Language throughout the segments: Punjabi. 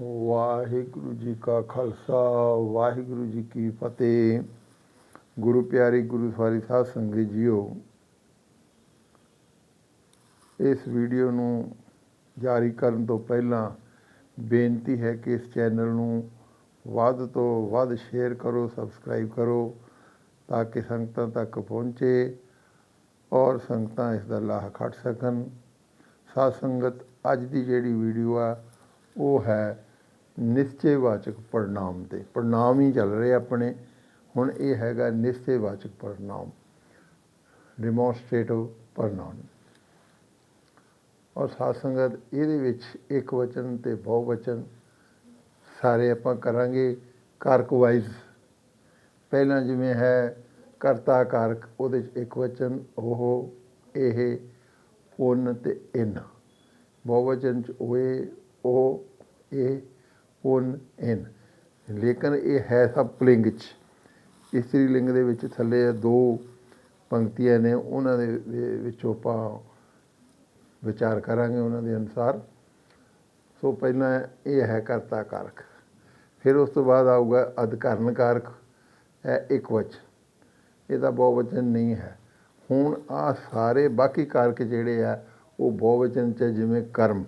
ਵਾਹਿਗੁਰੂ ਜੀ ਕਾ ਖਾਲਸਾ, ਵਾਹਿਗੁਰੂ ਜੀ ਕੀ ਫਤਿਹ। ਗੁਰੂ ਪਿਆਰੇ ਗੁਰੂ ਸਵਾਰੀ ਸਾਧ ਸੰਗਤ ਜੀਓ, ਇਸ ਵੀਡੀਓ ਨੂੰ ਜਾਰੀ ਕਰਨ ਤੋਂ ਪਹਿਲਾਂ ਬੇਨਤੀ ਹੈ ਕਿ ਇਸ ਚੈਨਲ ਨੂੰ ਵੱਧ ਤੋਂ ਵੱਧ ਸ਼ੇਅਰ ਕਰੋ, ਸਬਸਕ੍ਰਾਈਬ ਕਰੋ, ਤਾਂ ਕਿ ਸੰਗਤਾਂ ਤੱਕ ਪਹੁੰਚੇ ਔਰ ਸੰਗਤਾਂ ਇਸ ਦਾ ਲਾਭ ਖੱਟ ਸਕਣ। ਸਾਧ ਸੰਗਤ, ਅੱਜ ਦੀ ਜਿਹੜੀ ਵੀਡੀਓ ਆ, ਉਹ ਹੈ ਨਿਸ਼ਚੈਵਾਚਕ ਪੜਨਾਮ ਤੇ। ਪੜਨਾਮ ਹੀ ਚੱਲ ਰਹੇ ਆਪਣੇ। ਹੁਣ ਇਹ ਹੈਗਾ ਨਿਸ਼ਚੈਵਾਚਕ ਪੜਨਾਮ ਡੈਮੋਨਸਟ੍ਰੇਟਿਵ ਪੜਨਾਮ ਔਰ ਸਾਧ ਸੰਗਤ, ਇਹਦੇ ਵਿੱਚ ਇੱਕ ਵਚਨ ਤੇ ਬਹੁ ਵਚਨ ਸਾਰੇ ਆਪਾਂ ਕਰਾਂਗੇ। ਕਾਰਕ ਵਾਈਜ਼। ਪਹਿਲਾਂ ਜਿਵੇਂ ਹੈ, ਕਰਤਾ ਕਾਰਕ, ਉਹਦੇ ਚ ਇੱਕ ਵਚਨ, ਉਹ, ਇਹ, ਉਨ ਤੇ ਇਨ। ਬਹੁਵਚਨ ਚ ਓਏ ਉਹ, ਇਹ ਉਨ ਇਨ। ਲੇਕਿਨ ਇਹ ਹੈ ਸਭ ਪੁਲਿੰਗ ਚ। ਇਸਤਰੀ ਲਿੰਗ ਦੇ ਵਿੱਚ ਥੱਲੇ ਦੋ ਪੰਕਤੀਆਂ ਨੇ, ਉਹਨਾਂ ਦੇ ਵਿੱਚੋਂ ਆਪਾਂ ਵਿਚਾਰ ਕਰਾਂਗੇ ਉਹਨਾਂ ਦੇ ਅਨੁਸਾਰ। ਸੋ ਪਹਿਲਾਂ ਇਹ ਹੈ ਕਰਤਾ ਕਾਰਕ। ਫਿਰ ਉਸ ਤੋਂ ਬਾਅਦ ਆਊਗਾ ਅਧਿਕਰਨ ਕਾਰਕ ਹੈ ਇੱਕ ਵਚਨ ਇਹਦਾ ਬਹੁਵਚਨ ਨਹੀਂ ਹੈ। ਹੁਣ ਆ ਸਾਰੇ ਬਾਕੀ ਕਾਰਕ ਜਿਹੜੇ ਆ, ਉਹ ਬਹੁਵਚਨ ਚ ਜਿਵੇਂ ਕਰਮ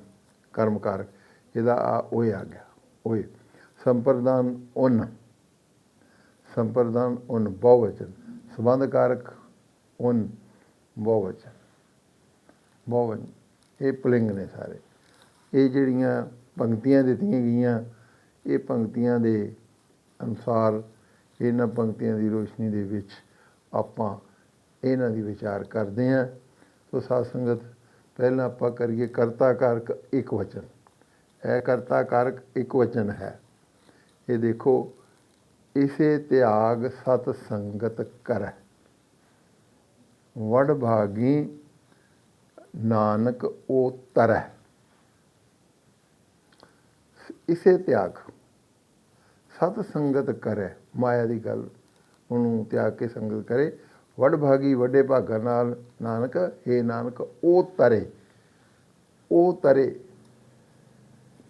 ਕਰਮ ਕਾਰਕ। ਇਹਦਾ ਆ, ਉਹ ਆ ਗਿਆ। ਹੋਏ ਸੰਪਰਦਾਨ ਉਨ ਸੰਪਰਦਾਨ ਉਨ ਬਹੁਵਚਨ ਸੰਬੰਧ ਕਾਰਕ ਉਨ ਬਹੁਵਚਨ ਬਹੁਵਚਨ ਇਹ ਪੁਲਿੰਗ ਨੇ ਸਾਰੇ। ਇਹ ਜਿਹੜੀਆਂ ਪੰਕਤੀਆਂ ਦਿੱਤੀਆਂ ਗਈਆਂ, ਇਹ ਪੰਕਤੀਆਂ ਦੇ ਅਨੁਸਾਰ ਇਹਨਾਂ ਪੰਕਤੀਆਂ ਦੀ ਰੋਸ਼ਨੀ ਦੇ ਵਿੱਚ ਆਪਾਂ ਇਹਨਾਂ ਦੀ ਵਿਚਾਰ ਕਰਦੇ ਹਾਂ। ਸੋ ਸਾਧ ਸੰਗਤ, ਪਹਿਲਾਂ ਆਪਾਂ ਕਰੀਏ ਕਰਤਾ ਕਾਰਕ ਇੱਕ ਵਚਨ। ਇਹ ਕਰਤਾ ਕਾਰਕ ਇੱਕ ਵਚਨ ਹੈ। ਇਹ ਦੇਖੋ, ਇਸੇ ਤਿਆਗ ਸਤ ਸੰਗਤ ਕਰ। ਵਡ ਭਾਗੀ ਨਾਨਕ ਉਹ ਤਰੈ। ਇਸੇ ਤਿਆਗ ਸਤ ਸੰਗਤ ਕਰੈ, ਮਾਇਆ ਦੀ ਗੱਲ ਉਹਨੂੰ ਤਿਆਗ ਕੇ ਸੰਗਤ ਕਰੇ। ਵਡ ਭਾਗੀ ਵੱਡੇ ਭਾਗਾਂ ਨਾਲ ਨਾਨਕ हे ਨਾਨਕ, ਉਹ ਤਰੇ। ਉਹ ਤਰੇ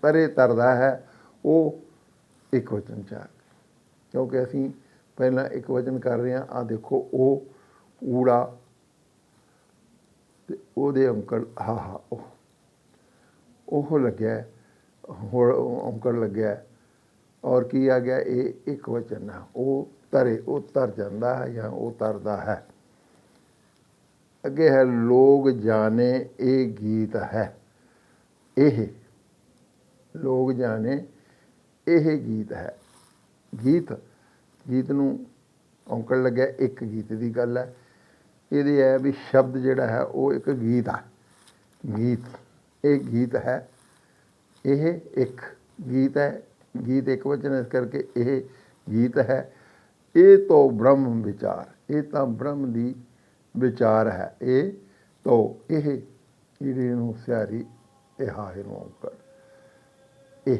ਪਰੇ ਤਰਦਾ ਹੈ, ਉਹ ਇੱਕ ਵਚਨ ਚ ਆ ਕੇ। ਕਿਉਂਕਿ ਅਸੀਂ ਪਹਿਲਾਂ ਇੱਕ ਵਚਨ ਕਰ ਰਹੇ ਹਾਂ ਆ ਦੇਖੋ, ਉਹ ਊੜਾ ਤੇ ਉਹਦੇ ਅੰਕਲ ਹਾ ਹਾ, ਉਹ। ਉਹ ਲੱਗਿਆ, ਹੋਰ ਅੰਕਲ ਲੱਗਿਆ। ਔਰ ਕੀ ਆ ਗਿਆ, ਇਹ ਇੱਕ ਵਚਨ ਹੈ ਉਹ ਤਰੇ, ਉਹ ਤਰ ਜਾਂਦਾ ਹੈ ਜਾਂ ਉਹ ਤਰਦਾ ਹੈ। ਅੱਗੇ ਹੈ, ਲੋਗ ਜਾਣੇ ਇਹ ਗੀਤ ਹੈ। ਇਹ ਲੋਕ ਜਾਣੇ, ਇਹ ਗੀਤ ਹੈ। ਗੀਤ ਗੀਤ ਨੂੰ ਔਂਕੜ ਲੱਗਿਆ, ਇੱਕ ਗੀਤ ਦੀ ਗੱਲ ਹੈ। ਇਹਦੇ ਹੈ ਵੀ ਸ਼ਬਦ ਜਿਹੜਾ ਹੈ, ਉਹ ਇੱਕ ਗੀਤ ਹੈ ਗੀਤ, ਇਹ ਗੀਤ ਹੈ। ਇਹ ਇੱਕ ਗੀਤ ਹੈ। ਗੀਤ ਇੱਕ ਵਚਨ ਇਸ ਕਰਕੇ ਇਹ ਗੀਤ ਹੈ। ਇਹ ਤੋਂ ਬ੍ਰਹਮ ਵਿਚਾਰ, ਇਹ ਤਾਂ ਬ੍ਰਹਮ ਦੀ ਵਿਚਾਰ ਹੈ। ਇਹ ਤੋਂ, ਇਹ ਜਿਹੜੇ ਨੂੰ ਸਿਆਰੀ, ਇਹ ਹਾਏ ਨੂੰ ਔਂਕੜ ਇਹ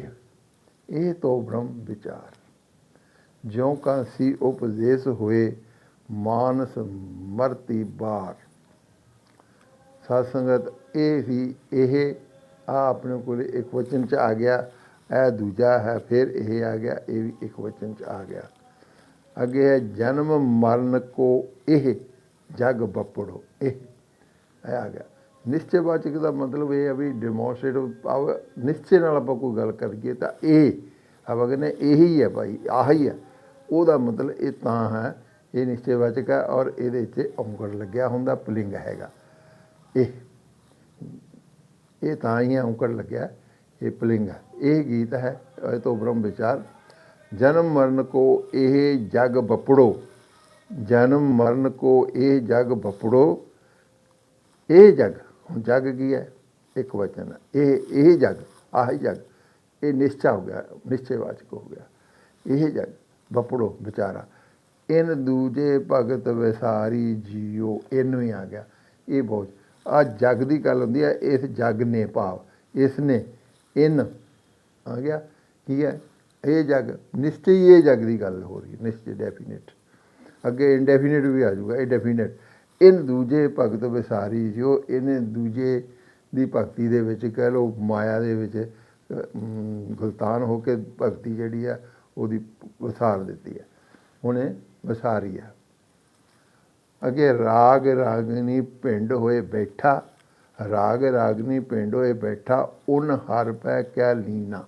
ਇਹ ਤੋਂ ਬ੍ਰਹਮ ਵਿਚਾਰ। ਜਿਉ ਕਾ ਸੀ ਉਪਦੇਸ਼ ਹੋਏ, ਮਾਨਸ ਮਰਤੀ ਬਾਰ। ਸਾਧ ਸੰਗਤ, ਇਹ ਵੀ ਇਹ ਆ ਆਪਣੇ ਕੋਲ ਇੱਕ ਵਚਨ ਚ ਆ ਗਿਆ ਇਹ ਦੂਜਾ ਹੈ, ਫਿਰ ਇਹ ਆ ਗਿਆ, ਇਹ ਵੀ ਇੱਕ ਵਚਨ ਚ ਆ ਗਿਆ। ਅੱਗੇ ਹੈ, ਜਨਮ ਮਰਨ ਕੋ ਇਹ, ਜਗ ਬਪੜੋ ਇਹ ਆ ਗਿਆ। ਨਿਸ਼ਚੈਵਾਚਕ ਦਾ ਮਤਲਬ ਇਹ ਹੈ ਵੀ ਡੈਮੋਨਸਟ੍ਰੇਟਿਵ ਪਾਵਰ ਨਿਸ਼ਚੈ ਨਾਲ ਆਪਾਂ ਕੋਈ ਗੱਲ ਕਰੀਏ ਤਾਂ ਇਹ, ਆਪਾਂ ਕਹਿੰਦੇ ਇਹੀ ਹੈ ਭਾਈ, ਆਹੀ ਹੈ ਉਹਦਾ ਮਤਲਬ ਇਹ ਤਾਂ ਹੈ, ਇਹ ਨਿਸ਼ਚੈਵਾਚਕ ਹੈ ਔਰ ਇਹਦੇ 'ਚ ਔਂਕੜ ਲੱਗਿਆ ਹੁੰਦਾ, ਪੁਲਿੰਗ ਹੈਗਾ। ਇਹ ਇਹ ਤਾਂ ਹੀ ਹੈ ਔਂਕੜ ਲੱਗਿਆ, ਇਹ ਪੁਲਿੰਗ ਹੈ ਇਹ ਗੀਤ ਹੈ, ਇਹ ਤੋਂ ਬ੍ਰਹਮ ਵਿਚਾਰ, ਜਨਮ ਮਰਨ ਕੋ ਇਹ ਜਗ ਬਪੜੋ, ਜਨਮ ਮਰਨ ਕੋ ਇਹ ਜਗ ਬਪੜੋ, ਇਹ ਜਗ। ਹੁਣ ਜਗ ਕੀ ਹੈ? ਇੱਕ ਵਚਨ ਹੈ। ਇਹ ਇਹ ਜਗ, ਆਹੀ ਜਗ, ਇਹ ਨਿਸ਼ਚਾ ਹੋ ਗਿਆ, ਨਿਸ਼ਚੈਵਾਚਕ ਹੋ ਗਿਆ। ਇਹ ਜਗ, ਵਪੜੋ ਵਿਚਾਰਾ। ਇਨ ਦੂਜੇ ਭਗਤ ਵਿਸਾਰੀ ਜੀਓ ਇਹਨੂੰ ਹੀ ਆ ਗਿਆ। ਇਹ ਬਹੁਤ ਆ ਜਗ ਦੀ ਗੱਲ ਹੁੰਦੀ ਹੈ, ਇਸ ਜਗ ਨੇ ਭਾਵ, ਇਸ ਨੇ ਇਨ ਆ ਗਿਆ। ਠੀਕ ਹੈ? ਇਹ ਜਗ, ਨਿਸ਼ਚੈ ਇਹ ਜਗ ਦੀ ਗੱਲ ਹੋ ਰਹੀ ਹੈ, ਨਿਸ਼ਚੈ ਡੈਫੀਨਿਟ ਅੱਗੇ ਇਨਡੈਫੀਨਿਟ ਵੀ ਆ ਜਾਊਗਾ, ਇਹ ਡੈਫੀਨਿਟ ਇਨ ਦੂਜੇ ਭਗਤ ਵਿਸਾਰੀ ਜੋ ਇਹਨੇ ਦੂਜੇ ਦੀ ਭਗਤੀ ਦੇ ਵਿੱਚ ਕਹਿ ਲਓ ਮਾਇਆ ਦੇ ਵਿੱਚ ਗੁਲਤਾਨ ਹੋ ਕੇ ਭਗਤੀ ਜਿਹੜੀ ਆ, ਉਹਦੀ ਵਿਸਾਰ ਦਿੱਤੀ ਹੈ ਉਹਨੇ ਵਿਸਾਰੀ ਆ। ਅਗੇ ਰਾਗ ਰਾਗਨੀ ਪਿੰਡ ਹੋਏ ਬੈਠਾ, ਰਾਗ ਰਾਗਨੀ ਪਿੰਡ ਹੋਏ ਬੈਠਾ, ਉਨ ਹਰ ਪੈ ਕਹਿ ਲੀਨਾ।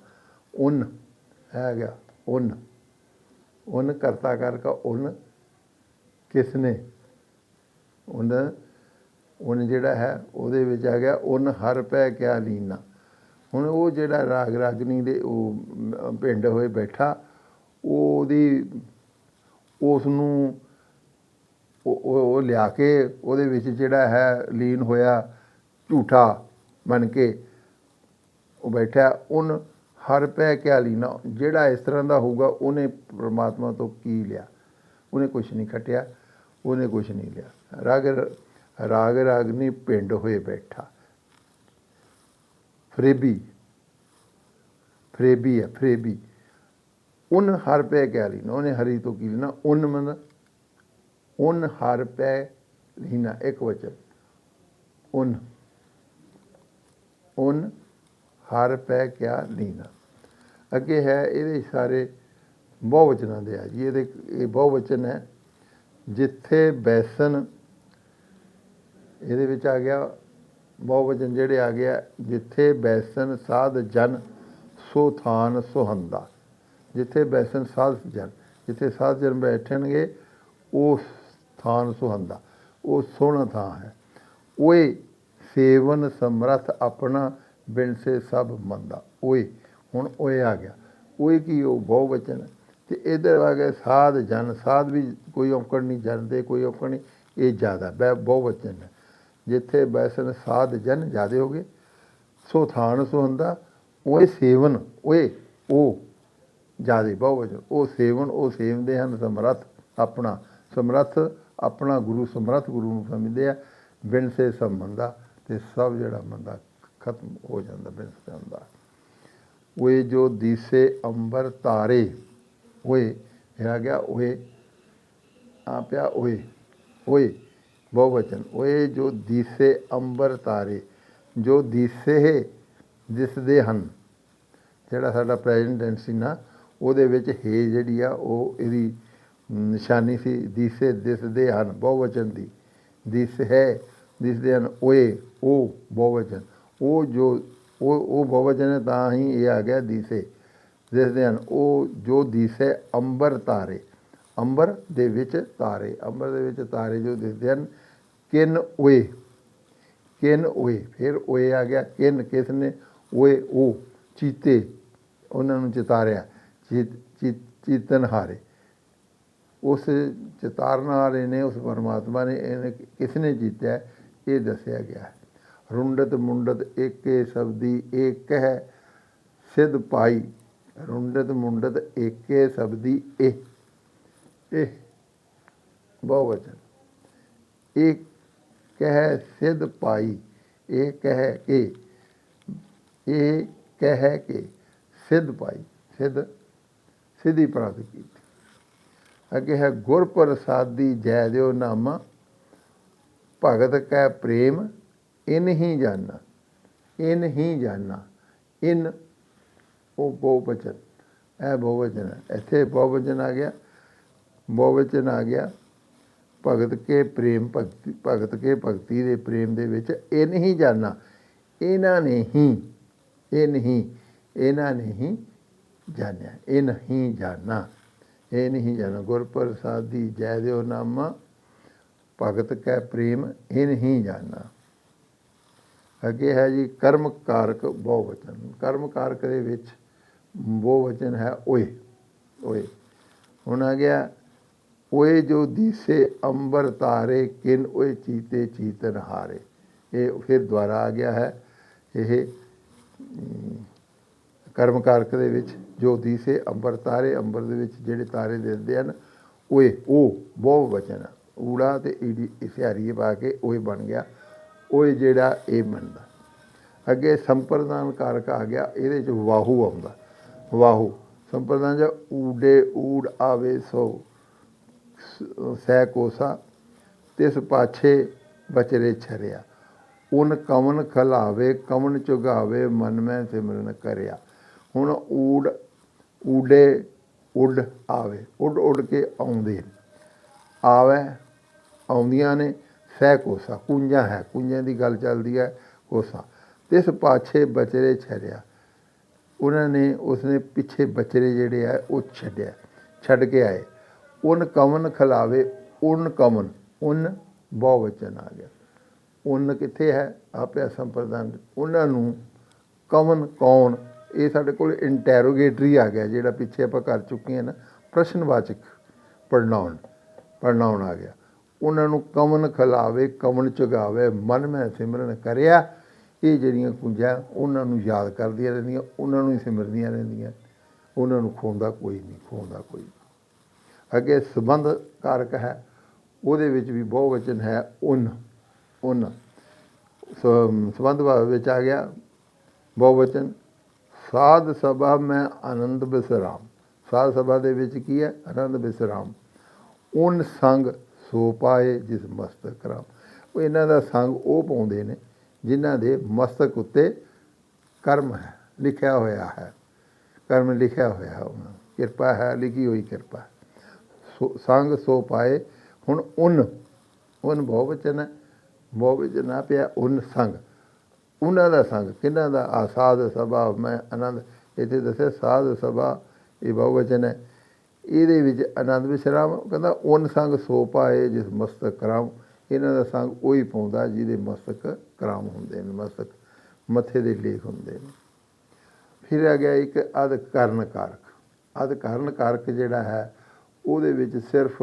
ਉਨ ਹੈ ਗਿਆ, ਉਨ। ਉਨ ਕਰਤਾ ਕਰ ਕਾ ਉਨ ਕਿਸਨੇ ਉਨ ਉਨ ਜਿਹੜਾ ਹੈ, ਉਹਦੇ ਵਿੱਚ ਆ ਗਿਆ ਉਨ ਹਰ ਪੈ ਕਿਆ ਲੀਨਾ। ਹੁਣ ਉਹ ਜਿਹੜਾ ਰਾਗ ਰਾਗਨੀ ਦੇ ਉਹ ਪਿੰਡ ਹੋਏ ਬੈਠਾ, ਉਹਦੀ ਉਸ ਨੂੰ ਉਹ ਉਹ ਲਿਆ ਕੇ ਉਹਦੇ ਵਿੱਚ ਜਿਹੜਾ ਹੈ ਲੀਨ ਹੋਇਆ ਝੂਠਾ ਬਣ ਕੇ ਉਹ ਬੈਠਾ ਉਨ ਹਰ ਪੈ ਕਿਆ ਲੀਨਾ। ਜਿਹੜਾ ਇਸ ਤਰ੍ਹਾਂ ਦਾ ਹੋਊਗਾ, ਉਹਨੇ ਪ੍ਰਮਾਤਮਾ ਤੋਂ ਕੀ ਲਿਆ? ਉਹਨੇ ਕੁਝ ਨਹੀਂ ਖਟਿਆ। ਉਹਨੇ ਕੁਝ ਨਹੀਂ ਲਿਆ। ਰਾਗ ਰਾਗ ਰਾਗਨੀ ਪਿੰਡ ਹੋਏ ਬੈਠਾ। ਫਰੇਬੀ ਫਰੇਬੀ ਹੈ ਫਰੇਬੀ। ਉਨ ਹਰ ਪੈ ਕਿਆ ਲੀਨਾ, ਉਹਨੇ ਹਰੀ ਤੋਂ ਕੀ ਲੈਣਾ? ਉਨ ਮਨ, ਉਨ ਹਰ ਪੈ ਲੀਨਾ, ਇੱਕ ਵਚਨ। ਉਨ ਉਨ ਹਰ ਪੈ ਕਿਆ ਲੀਨਾ। ਅੱਗੇ ਹੈ ਇਹਦੇ ਸਾਰੇ ਬਹੁਵਚਨਾਂ ਦੇ ਆ ਜੀ। ਇਹਦੇ, ਇਹ ਬਹੁਵਚਨ ਹੈ ਜਿੱਥੇ ਬੈਸਨ, ਇਹਦੇ ਵਿੱਚ ਆ ਗਿਆ ਬਹੁਵਚਨ ਜਿਹੜੇ ਆ ਗਿਆ ਜਿੱਥੇ ਬੈਸਨ ਸਾਧ ਜਨ, ਸੋ ਥਾਨ ਸੁਹੰਦਾ ਜਿੱਥੇ ਬੈਸਨ ਸਾਧ ਜਨ, ਜਿੱਥੇ ਸਾਧ ਜਨ ਬੈਠਣਗੇ, ਉਹ ਥਾਨ ਸੁਹੰਦਾ ਉਹ ਸੋਹਣਾ ਥਾਂ ਹੈ। ਓਏ ਸੇਵਨ ਸਮਰਥ ਆਪਣਾ ਬਿਨ ਸੇ ਸਭ ਮੰਦਾ। ਓਏ, ਹੁਣ ਓਏ ਆ ਗਿਆ। ਓਏ ਕੀ ਉਹ ਬਹੁਵਚਨ ਹੈ। ਤੇ ਇਧਰ ਆ ਗਏ, ਸਾਧ ਜਨ, ਸਾਧ ਵੀ ਕੋਈ ਔਕੜ ਨਹੀਂ ਜਨਦੇ, ਕੋਈ ਔਕੜ ਨਹੀਂ, ਇਹ ਜ਼ਿਆਦਾ, ਬੈ ਬਹੁਵਚਨ ਹੈ ਜਿੱਥੇ ਬੈਸਨ ਸਾਧ ਜਨ ਜ਼ਿਆਦੇ ਹੋ ਗਏ, ਸੋ ਥਾਨ ਸੁਹੰਦਾ ਉਹ ਸੇਵਨ, ਓਏ ਉਹ ਜਿਆਦੇ ਬਹੁਵਚਨ ਉਹ ਸੇਵਨ ਉਹ ਸੇਵਦੇ ਹਨ ਸਮਰੱਥ, ਆਪਣਾ ਸਮਰੱਥ, ਆਪਣਾ ਗੁਰੂ ਸਮਰੱਥ, ਗੁਰੂ ਨੂੰ ਸਮਝਦੇ ਆ, ਬਿਨ ਸੇ ਸੰਬੰਧਾ ਤੇ ਸਭ ਜਿਹੜਾ ਬੰਦਾ ਖਤਮ ਹੋ ਜਾਂਦਾ, ਬਿਨ ਸੇ ਹੁੰਦਾ ਓਏ ਜੋ ਦੀਸੇ ਅੰਬਰ ਤਾਰੇ ਓਏ ਇਹ ਆ ਗਿਆ ਓਏ, ਆ ਪਿਆ ਓਏ ਓਏ, ਬਹੁ ਓਏ ਜੋ ਦੀਸੇ ਅੰਬਰ ਤਾਰੇ, ਜੋ ਦੀਸੇ ਦਿਸਦੇ ਹਨ। ਜਿਹੜਾ ਸਾਡਾ ਪ੍ਰੈਜ਼ੈਂਟ ਟੈਂਸ ਸੀ ਨਾ, ਉਹਦੇ ਵਿੱਚ ਹੇ ਜਿਹੜੀ ਆ, ਉਹ ਇਹਦੀ ਨਿਸ਼ਾਨੀ ਸੀ, ਦਿਸੇ ਦਿਸਦੇ ਹਨ ਬਹੁਵਚਨ ਦੀ। ਦਿਸ ਹੈ, ਦਿਸਦੇ ਹਨ, ਓਏ, ਉਹ ਬਹੁਵਚਨ ਉਹ ਜੋ, ਉਹ ਉਹ ਬਹੁਵਚਨ ਹੈ, ਤਾਂ ਹੀ ਇਹ ਆ ਗਿਆ ਦਿਸੇ। ਦਿਸਦੇ ਹਨ, ਉਹ ਜੋ ਦਿਸੇ ਅੰਬਰ ਤਾਰੇ, ਅੰਬਰ ਦੇ ਵਿੱਚ ਤਾਰੇ, ਅੰਬਰ ਦੇ ਵਿੱਚ ਤਾਰੇ ਜੋ ਦਿਸਦੇ ਹਨ, ਕਿਨ ਓਏ ਕਿਨ ਓਏ, ਫਿਰ ਓਏ ਆ ਗਿਆ, ਕਿਨ ਕਿਸ ਨੇ ਓਏ ਉਹ ਚੀਤੇ, ਉਹਨਾਂ ਨੂੰ ਚਿਤਾਰਿਆ, ਚੀਤ, ਚਿਤ- ਚੀਤਨ ਹਾਰੇ ਉਸ ਚਿਤਾਰਨ ਵਾਲੇ ਨੇ, ਉਸ ਪਰਮਾਤਮਾ ਨੇ, ਇਹਨੇ ਕਿਸ ਨੇ ਜੀਤਿਆ ਇਹ ਦੱਸਿਆ ਗਿਆ ਹੈ। ਰੁੰਡਤ ਮੁੰਡਤ ਏਕੇ ਸਬਦੀ, ਏਕ ਹੈ ਸਿਧ ਪਾਈ ਰੁੰਡਤ ਮੁੰਡਤ ਏਕੇ ਸਬਦੀ ਇਹ। ਇਹ ਬਹੁਵਚਨ ਇਹ ਕਹਿ ਸਿਧ ਪਾਈ, ਇਹ ਕਹਿ ਕੇ, ਇਹ ਕਹਿ ਕੇ ਸਿੱਧ ਪਾਈ, ਸਿੱਧ, ਸਿੱਧੀ ਪ੍ਰਾਪਤ ਕੀਤੀ। ਅੱਗੇ ਹੈ ਗੁਰ ਪ੍ਰਸਾਦੀ ਜੈ ਦਿਓ ਨਾਮਾ, ਭਗਤ ਕੈ ਪ੍ਰੇਮ, ਇਨ ਹੀ ਜਾਣਾ ਇਨ ਹੀ ਜਾਣਾ ਇਨ ਉਹ ਬਹੁਵਚਨ ਇਹ ਬਹੁਵਚਨ ਹੈ। ਇੱਥੇ ਬਹੁਵਚਨ ਆ ਗਿਆ ਬਹੁਵਚਨ ਆ ਗਿਆ। ਭਗਤ ਕੇ ਪ੍ਰੇਮ ਭਗਤੀ, ਭਗਤ ਕੇ ਭਗਤੀ ਦੇ ਪ੍ਰੇਮ ਦੇ ਵਿੱਚ ਇਹ ਨਹੀਂ ਜਾਣਾ ਇਹਨਾਂ ਨੇ ਹੀ, ਇਹ ਨਹੀਂ, ਇਹਨਾਂ ਨੇ ਹੀ ਜਾਣਿਆ। ਇਹ ਨਹੀਂ ਜਾਣਾ ਇਹ ਨਹੀਂ ਜਾਣਾ ਗੁਰਪ੍ਰਸਾਦ ਦੀ ਜੈ ਦਿਓ ਨਾਮਾ, ਭਗਤ ਕੈ ਪ੍ਰੇਮ, ਇਹ ਨਹੀਂ ਜਾਣਨਾ। ਅੱਗੇ ਹੈ ਜੀ ਕਰਮ ਕਾਰਕ ਬਹੁਵਚਨ ਕਰਮ ਕਾਰਕ ਦੇ ਵਿੱਚ ਬਹੁਵਚਨ ਹੈ ਓਏ ਓਏ ਹੁਣ ਆ ਗਿਆ ਓਏ ਜੋ ਦੀਸੇ ਅੰਬਰ ਤਾਰੇ ਕਿਨ ਓਏ ਚੀਤੇ ਚੀਤਨ ਹਾਰੇ ਇਹ ਫਿਰ ਦੁਆਰਾ ਆ ਗਿਆ ਹੈ ਇਹ ਅਮ, ਕਰਮ ਕਾਰਕ ਦੇ ਵਿੱਚ ਜੋ ਦੀਸੇ ਅੰਬਰ ਤਾਰੇ ਅੰਬਰ ਦੇ ਵਿੱਚ ਜਿਹੜੇ ਤਾਰੇ ਦਿਸਦੇ ਹਨ ਓਏ ਉਹ ਬਹੁ ਵਚਨ ਊੜਾ ਤੇ ਈੜੀ ਇਸਿਆਰੀ ਪਾ ਕੇ ਓਏ ਬਣ ਗਿਆ ਓਏ ਜਿਹੜਾ ਇਹ ਬਣਦਾ ਅੱਗੇ ਸੰਪਰਦਾਨ ਕਾਰਕ ਆ ਗਿਆ ਇਹਦੇ ਚ ਵਾਹੂ ਆਉਂਦਾ ਵਾਹੋ। ਸੰਪਰਦਾਨ ਚ ਊਡੇ ਊੜ ਆਵੇ ਸੋ, ਸ- ਸੈ ਕੋਸਾ, ਤਿਸ ਪਾਛੇ ਬਚਰੇ ਛਰਿਆ। ਉਨ ਕਵਨ ਖਲਾਵੇ, ਕਵਨ ਚੁਗਾਵੇ, ਮਨ ਮੈਂ ਸਿਮਰਨ ਕਰਿਆ। ਹੁਣ ਊੜ ਊਡੇ ਉੱਡ ਆਵੇ। ਉੱਡ ਉੱਡ ਕੇ ਆਉਂਦੇ ਆਵੇ, ਆਉਂਦੀਆਂ ਨੇ ਸਹਿ ਕੋਸਾ। ਕੁੰਜਾਂ ਹੈ, ਕੁੰਜਾਂ ਦੀ ਗੱਲ ਚੱਲਦੀ ਹੈ ਕੋਸਾ। ਤਿਸ ਪਾਛੇ ਬਚਰੇ ਛਰਿਆ। ਉਹਨਾਂ ਨੇ ਉਸਨੇ ਪਿੱਛੇ ਬਚਰੇ ਜਿਹੜੇ ਆ, ਉਹ ਛੱਡਿਆ, ਛੱਡ ਕੇ ਆਏ। ਉਨ ਕਮਨ ਖਲਾਵੇ, ਉਨ ਕਮਨ ਉਨ ਬਹੁਵਚਨ ਆ ਗਿਆ। ਉਨ ਕਿੱਥੇ ਹੈ? ਆਪਿਆ ਸੰਪਰਦਾਨ ਉਹਨਾਂ ਨੂੰ ਕਮਨ ਕੌਣ? ਇਹ ਸਾਡੇ ਕੋਲ ਇੰਟੈਰੋਗੇਟਰੀ ਆ ਗਿਆ, ਜਿਹੜਾ ਪਿੱਛੇ ਆਪਾਂ ਕਰ ਚੁੱਕੇ ਹਾਂ ਨਾ, ਪ੍ਰਸ਼ਨਵਾਚਕ ਪ੍ਰਨਾਉਨ ਪ੍ਰਨਾਉਨ ਆ ਗਿਆ। ਉਹਨਾਂ ਨੂੰ ਕਮਨ ਖਲਾਵੇ ਕਮਨ ਚੁਗਾਵੇ ਮਨ ਮੈਂ ਸਿਮਰਨ ਕਰਿਆ ਇਹ ਜਿਹੜੀਆਂ ਕੁੰਜਾਂ ਉਹਨਾਂ ਨੂੰ ਯਾਦ ਕਰਦੀਆਂ ਰਹਿੰਦੀਆਂ, ਉਹਨਾਂ ਨੂੰ ਹੀ ਸਿਮਰਦੀਆਂ ਰਹਿੰਦੀਆਂ। ਉਹਨਾਂ ਨੂੰ ਖੋਂਦਾ ਕੋਈ ਨਹੀਂ, ਖੋਂਦਾ ਕੋਈ ਨਹੀਂ। ਅੱਗੇ ਸੰਬੰਧ ਕਾਰਕ ਹੈ, ਉਹਦੇ ਵਿੱਚ ਵੀ ਬਹੁ ਵਚਨ ਹੈ, ਉਨ ਉਨ। ਸਬੰਧ ਭਾਵ ਵਿੱਚ ਆ ਗਿਆ, ਬਹੁ ਵਚਨ, ਸਾਧ ਸਭਾ ਮੈਂ ਆਨੰਦ ਬਿਸਰਾਮ। ਸਾਧ ਸਭਾ ਦੇ ਵਿੱਚ ਕੀ ਹੈ? ਆਨੰਦ ਬਿਸਰਾਮ। ਉਨ ਸੰਗ ਸੋ ਪਾਏ ਜਿਸ ਮਸਤਕ ਰਾਮ। ਉਹ ਇਹਨਾਂ ਦਾ ਸੰਗ ਉਹ ਪਾਉਂਦੇ ਨੇ ਜਿਨ੍ਹਾਂ ਦੇ ਮਸਤਕ ਉੱਤੇ ਕਰਮ ਹੈ, ਲਿਖਿਆ ਹੋਇਆ ਹੈ। ਕਰਮ ਲਿਖਿਆ ਹੋਇਆ ਹੈ ਉਹਨਾਂ ਦੀ। ਕਿਰਪਾ ਹੈ, ਲਿਖੀ ਹੋਈ ਕਿਰਪਾ। ਸੋ, ਸੰਗ ਸੋ ਪਾਏ, ਹੁਣ ਉਨ ਉਨ ਬਹੁਵਚਨ ਹੈ ਬਹੁਵਚਨ ਆ ਪਿਆ, ਉਨ ਸੰਗ। ਉਹਨਾਂ ਦਾ ਸੰਗ, ਕਿਹਨਾਂ ਦਾ? ਆਸਾਦ ਸਭਾ, ਮੈਂ ਆਨੰਦ, ਇੱਥੇ ਦੱਸਿਆ, ਸਾਧ ਸਭਾ, ਇਹ ਬਹੁਵਚਨ ਹੈ। ਇਹਦੇ ਵਿੱਚ ਆਨੰਦ ਵਿਸ਼ਰਾਮ, ਕਹਿੰਦਾ, ਉਨ ਸੰਗ ਸੋ ਪਾਏ, ਜਿਸ ਮਸਤਕ ਕਰਾਮ ਇਹਨਾਂ ਦਾ ਸੰਗ ਉਹੀ ਪਾਉਂਦਾ ਜਿਹਦੇ ਮਸਤਕ ਕਰਾਮ ਹੁੰਦੇ ਨੇ, ਮਸਤਕ ਮੱਥੇ ਦੇ ਲੇਖ ਹੁੰਦੇ ਨੇ। ਫਿਰ ਆ ਗਿਆ ਇੱਕ ਅਧਕਰਨ ਕਾਰਕ ਅਧਕਰਨ ਕਾਰਕ ਜਿਹੜਾ ਹੈ, ਉਹਦੇ ਵਿੱਚ ਸਿਰਫ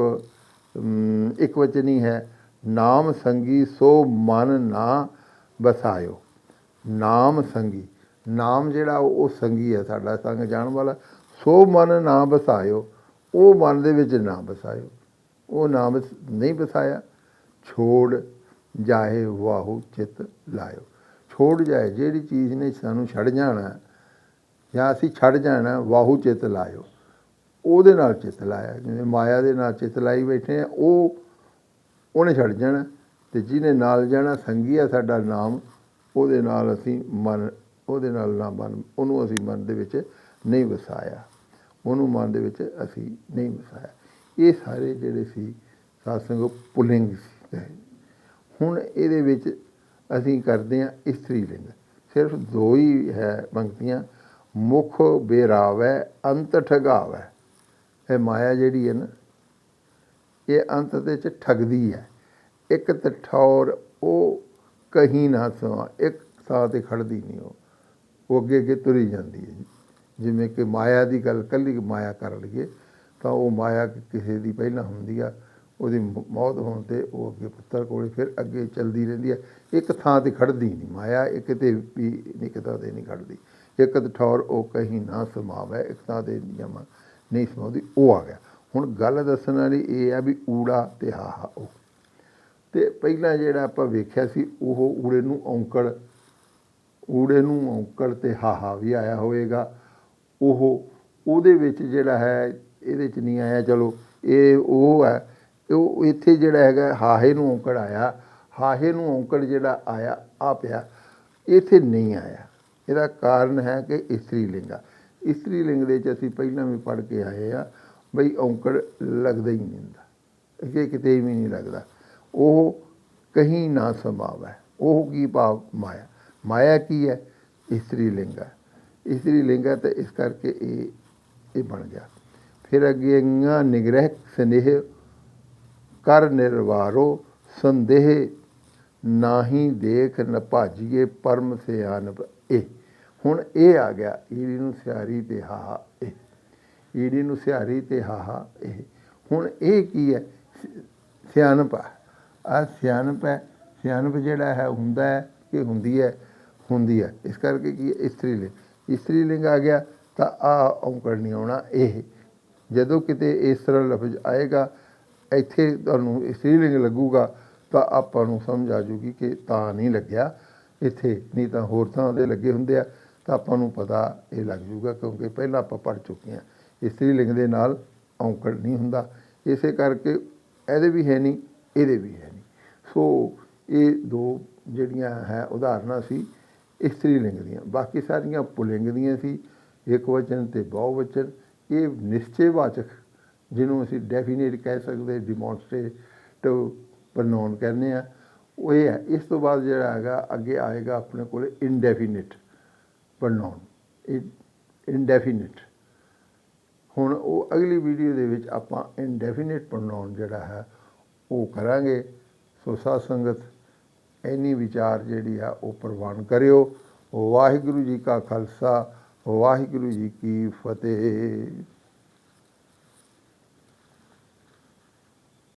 ਇੱਕ ਵਚਨੀ ਹੈ, ਨਾਮ ਸੰਗੀ ਸੋ ਮਨ ਨਾ ਬਸਾਇਓ। ਨਾਮ ਸੰਗੀ। ਨਾਮ ਜਿਹੜਾ ਉਹ ਉਹ ਸੰਗੀ ਹੈ ਸਾਡਾ ਸੰਗ ਜਾਣ ਵਾਲਾ। ਸੋ ਮਨ ਨਾ ਬਸਾਇਓ। ਉਹ ਮਨ ਦੇ ਵਿੱਚ ਨਾ ਬਸਾਇਓ। ਉਹ ਨਾਮ ਨਹੀਂ ਬਸਾਇਆ। ਛੋੜ ਜਾਏ ਵਾਹੂ ਚਿਤ ਲਾਇਓ। ਛੋੜ ਜਾਏ, ਜਿਹੜੀ ਚੀਜ਼ ਨੇ ਸਾਨੂੰ ਛੱਡ ਜਾਣਾ, ਜਾਂ ਅਸੀਂ ਛੱਡ ਜਾਣਾ, ਵਾਹੂ ਚਿਤ ਲਾਇਓ। ਉਹਦੇ ਨਾਲ ਚਿਤ ਲਾਇਆ। ਜਿਵੇਂ ਮਾਇਆ ਦੇ ਨਾਲ ਚਿਤ ਲਾਈ ਬੈਠੇ ਆ, ਉਹ ਉਹਨੇ ਛੱਡ ਜਾਣਾ ਤੇ ਜਿਹਨੇ ਨਾਲ ਜਾਣਾ, ਸੰਗੀ ਆ ਸਾਡਾ ਨਾਮ, ਉਹਦੇ ਨਾਲ ਅਸੀਂ ਮਨ, ਉਹਦੇ ਨਾਲ ਨਾ ਮਨ, ਉਹਨੂੰ ਅਸੀਂ ਮਨ ਦੇ ਵਿੱਚ ਨਹੀਂ ਵਸਾਇਆ। ਉਹਨੂੰ ਮਨ ਦੇ ਵਿੱਚ ਅਸੀਂ ਨਹੀਂ ਵਸਾਇਆ। ਇਹ ਸਾਰੇ ਜਿਹੜੇ ਸੀ ਸਾਸੰਗ ਪੁਲਿੰਗ ਸੀ। ਹੁਣ ਇਹਦੇ ਵਿੱਚ ਅਸੀਂ ਕਰਦੇ ਹਾਂ ਇਸਤਰੀ ਲਿੰਗ। ਸਿਰਫ ਦੋ ਹੀ ਹੈ ਪੰਕਤੀਆਂ। ਮੁਖ ਬੇਰਾਵੈ, ਅੰਤ ਠਗਾਵੈ। ਇਹ ਮਾਇਆ ਜਿਹੜੀ ਹੈ ਨਾ, ਇਹ ਅੰਤ ਦੇ ਚ ਠਗਦੀ ਹੈ। ਇੱਕ ਤਠੌਰ ਉਹ ਕਹੀਂ ਨਾ ਸਵਾ, ਇੱਕ ਥਾਂ ਤੇ ਖੜਦੀ ਨਹੀਂ ਉਹ। ਉਹ ਅੱਗੇ ਅੱਗੇ ਤੁਰੀ ਜਾਂਦੀ ਹੈ। ਜਿਵੇਂ ਕਿ ਮਾਇਆ ਦੀ ਗੱਲ, ਕੱਲੀ ਮਾਇਆ ਕਰ ਲਈਏ, ਤਾਂ ਉਹ ਮਾਇਆ ਕਿਸੇ ਦੀ ਪਹਿਲਾਂ ਹੁੰਦੀ ਆ ਉਹਦੀ ਮੌਤ ਹੋਣ ਤੇ ਉਹ ਅੱਗੇ ਪੁੱਤਰ ਕੋਲੇ ਫਿਰ ਅੱਗੇ ਚਲਦੀ ਰਹਿੰਦੀ ਹੈ। ਇੱਕ ਥਾਂ ਤੇ ਖੜਦੀ ਨਹੀਂ ਮਾਇਆ, ਇੱਕ ਤੇ ਵੀ ਨਿਕਤਾ ਤੇ ਨਹੀਂ ਖੜਦੀ। ਇੱਕ ਠੌਰ ਉਹ ਕਹੀਂ ਨਾ ਸਮਾਵੇ, ਇੱਕ ਥਾਂ ਤੇ ਜਮਾ ਨਹੀਂ ਸਮਾਉਂਦੀ, ਉਹ ਆ ਗਿਆ। ਹੁਣ ਗੱਲ ਦੱਸਣ ਵਾਲੀ ਇਹ ਆ ਵੀ ਊੜਾ ਤੇ ਹਾਹਾ ਉਹ। ਤੇ ਪਹਿਲਾਂ ਜਿਹੜਾ ਆਪਾਂ ਵੇਖਿਆ ਸੀ, ਉਹ ਊੜੇ ਨੂੰ ਔਂਕੜ, ਊੜੇ ਨੂੰ ਔਂਕੜ ਤੇ ਹਾਹਾ ਵੀ ਆਇਆ ਹੋਵੇਗਾ। ਉਹ, ਉਹਦੇ ਵਿੱਚ ਜਿਹੜਾ ਹੈ, ਇਹਦੇ ਚ ਨਹੀਂ ਆਇਆ, ਚਲੋ, ਇਹ ਉਹ ਹੈ ਉਹ ਇੱਥੇ ਜਿਹੜਾ ਹੈਗਾ, ਹਾਹੇ ਨੂੰ ਔਂਕੜ ਆਇਆ, ਹਾਹੇ ਨੂੰ ਔਂਕੜ ਜਿਹੜਾ ਆਇਆ, ਆ ਪਿਆ, ਇੱਥੇ ਨਹੀਂ ਆਇਆ। ਇਹਦਾ ਕਾਰਨ ਹੈ ਕਿ ਇਸਤਰੀ ਲਿੰਗ ਆ। ਇਸਤਰੀ ਲਿੰਗ ਦੇ ਵਿੱਚ ਅਸੀਂ ਪਹਿਲਾਂ ਵੀ ਪੜ੍ਹ ਕੇ ਆਏ ਆ ਬਈ ਔਂਕੜ ਲੱਗਦਾ ਹੀ ਨਹੀਂ ਹੁੰਦਾ। ਅੱਗੇ ਕਿਤੇ ਵੀ ਨਹੀਂ ਲੱਗਦਾ। ਉਹ ਕਹੀਂ ਨਾ ਸੰਭਾਵ। ਹੈ ਉਹ ਕੀ ਭਾਵ? ਮਾਇਆ। ਮਾਇਆ ਕੀ ਹੈ? ਇਸਤਰੀ ਲਿੰਗ ਹੈ ਇਸਤਰੀ ਲਿੰਗ ਹੈ ਤਾਂ ਇਸ ਕਰਕੇ ਇਹ ਇਹ ਬਣ ਗਿਆ। ਫਿਰ ਅੱਗੇ ਨਿਗ੍ਰਹਿ, ਸਨੇਹ ਕਰ ਨਿਰਵਾਰੋ ਸੰਦੇਹ, ਨਾਹੀ ਦੇਖ ਨ ਭਾਜੀਏ ਪਰਮ ਸਿਆਨਪ ਇਹ। ਹੁਣ ਇਹ ਆ ਗਿਆ, ਈੜੀ ਨੂੰ ਸਿਆਰੀ ਤੇ ਹਾਹਾ ਇਹ। ਈੜੀ ਨੂੰ ਸਿਆਰੀ ਤੇ ਹਾਹਾ ਇਹ। ਹੁਣ ਇਹ ਕੀ ਹੈ? ਸਿ- ਸਿਆਣਪ ਆ। ਆਹ ਸਿਆਣਪ ਹੈ, ਸਿਆਣਪ ਜਿਹੜਾ ਹੈ, ਹੁੰਦਾ ਹੈ ਕਿ ਹੁੰਦੀ ਹੈ? ਹੁੰਦੀ ਹੈ। ਇਸ ਕਰਕੇ ਕੀ ਹੈ? ਇਸਤਰੀ ਲਿੰਗ ਇਸਤਰੀ ਲਿੰਗ ਆ ਗਿਆ ਤਾਂ ਆ ਔਂਕੜ ਨਹੀਂ ਆਉਣਾ, ਇਹ। ਜਦੋਂ ਕਿਤੇ ਇਸ ਤਰ੍ਹਾਂ ਲਫ਼ਜ਼ ਆਏਗਾ ਇੱਥੇ ਤੁਹਾਨੂੰ ਇਸਤਰੀ ਲਿੰਗ ਲੱਗੂਗਾ ਤਾਂ ਆਪਾਂ ਨੂੰ ਸਮਝ ਆ ਜੂਗੀ ਕਿ ਤਾਂ ਨਹੀਂ ਲੱਗਿਆ। ਇੱਥੇ ਨਹੀਂ ਤਾਂ ਹੋਰ ਥਾਂ ਦੇ ਲੱਗੇ ਹੁੰਦੇ ਆ। ਤਾਂ ਆਪਾਂ ਨੂੰ ਪਤਾ ਇਹ ਲੱਗ ਜੂਗਾ ਕਿਉਂਕਿ ਪਹਿਲਾਂ ਆਪਾਂ ਪੜ੍ਹ ਚੁੱਕੇ ਹਾਂ। ਇਸਤਰੀ ਲਿੰਗ ਦੇ ਨਾਲ ਔਂਕੜ ਨਹੀਂ ਹੁੰਦਾ। ਇਸੇ ਕਰਕੇ ਇਹਦੇ ਵੀ ਹੈ ਨਹੀਂ, ਇਹਦੇ ਵੀ ਹੈ ਨਹੀਂ। ਸੋ ਇਹ ਦੋ ਜਿਹੜੀਆਂ ਹੈ ਉਦਾਹਰਨਾਂ ਸੀ ਇਸਤਰੀ ਲਿੰਗ ਦੀਆਂ। ਬਾਕੀ ਸਾਰੀਆਂ ਪੁਲਿੰਗ ਦੀਆਂ ਸੀ, ਇੱਕ ਵਚਨ ਤੇ ਬਹੁਵਚਨ ਇਹ ਨਿਸ਼ਚੈਵਾਚਕ ਜਿਹਨੂੰ ਅਸੀਂ ਡੈਫੀਨੇਟ ਕਹਿ ਸਕਦੇ ਡਿਮੋਨਸਟ੍ਰੇਟਿਵ ਪ੍ਰੋਨਾਉਨ ਕਹਿੰਦੇ ਆ, ਉਹ ਇਹ ਹੈ ਇਸ ਤੋਂ ਬਾਅਦ ਜਿਹੜਾ ਹੈਗਾ, ਅੱਗੇ ਆਏਗਾ ਆਪਣੇ ਕੋਲ ਇਨਡੈਫੀਨਿਟ ਪ੍ਰੋਨਾਉਨ ਇਹ ਇਨਡੈਫੀਨਿਟ ਹੁਣ ਉਹ ਅਗਲੀ ਵੀਡੀਓ ਦੇ ਵਿੱਚ ਆਪਾਂ ਇਨਡੈਫੀਨਿਟ ਪ੍ਰੋਨਾਉਨ ਜਿਹੜਾ ਹੈ, ਉਹ ਕਰਾਂਗੇ। ਸੋ ਸਾਧ ਸੰਗਤ ਐਨੀ ਵਿਚਾਰ ਜਿਹੜੀ ਆ, ਉਹ ਪ੍ਰਵਾਨ ਕਰਿਓ। ਵਾਹਿਗੁਰੂ ਜੀ ਕਾ ਖਾਲਸਾ, ਵਾਹਿਗੁਰੂ ਜੀ ਕੀ ਫਤਿਹ।